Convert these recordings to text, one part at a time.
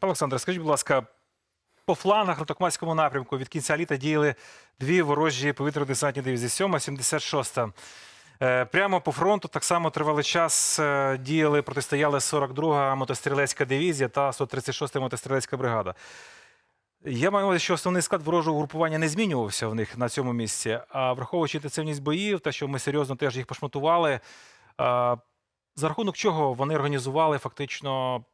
Пане Олександре, скажіть, будь ласка, по флангах на Токмацькому напрямку від кінця літа діяли дві ворожі повітряно-десантні дивізії, 7 76 Е, Прямо по фронту так само тривалий час е, діяли, протистояли 42-га мотострілецька дивізія та 136-та мотострілецька бригада. Я маю на увазі, що основний склад ворожого групування не змінювався в них на цьому місці. А враховуючи інтенсивність боїв, те, що ми серйозно теж їх пошматували, за рахунок чого вони організували фактично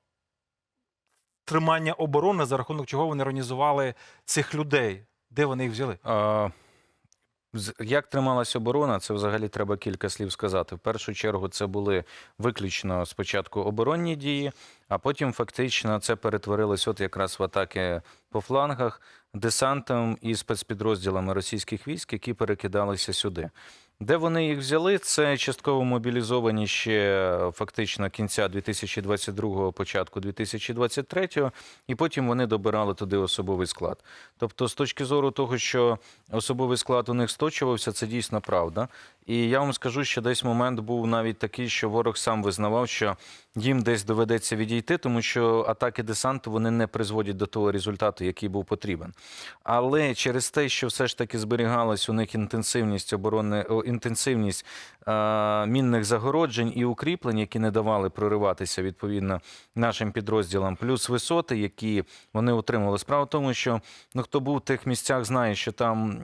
тримання оборони, за рахунок чого вони організували цих людей? Де вони їх взяли? А, Як трималась оборона, це взагалі треба кілька слів сказати. В першу чергу це були виключно спочатку оборонні дії, а потім фактично це перетворилось от якраз в атаки по флангах десантом і спецпідрозділами російських військ, які перекидалися сюди. Де вони їх взяли? Це частково мобілізовані ще фактично кінця 2022-го, початку 2023-го, і потім вони добирали туди особовий склад. Тобто, з точки зору того, що особовий склад у них сточувався, це дійсно правда. І я вам скажу, що десь момент був навіть такий, що ворог сам визнавав, що їм десь доведеться відійти, тому що атаки десанту вони не призводять до того результату, який був потрібен. Але через те, що все ж таки зберігалась у них інтенсивність оборони, інтенсивність е, мінних загороджень і укріплень, які не давали прориватися відповідно нашим підрозділам, плюс висоти, які вони отримували. Справа в тому, що ну хто був в тих місцях, знає, що там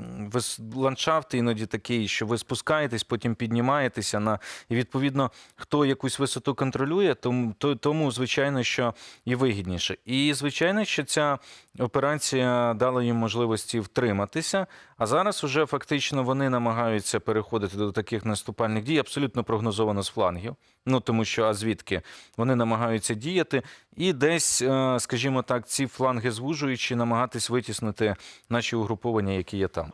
ландшафт іноді такий, що ви спускаєтесь, потім піднімаєтеся на і відповідно, хто якусь висоту контролює, тому то- тому звичайно, що і вигідніше. І звичайно, що ця операція дала їм можливості втриматися. А зараз уже фактично вони намагаються переходити до таких наступальних дій, абсолютно прогнозовано з флангів. Ну тому що а звідки вони намагаються діяти, і десь, е, скажімо так, ці фланги звужуючи, намагатись витіснити наші угруповання, які є там.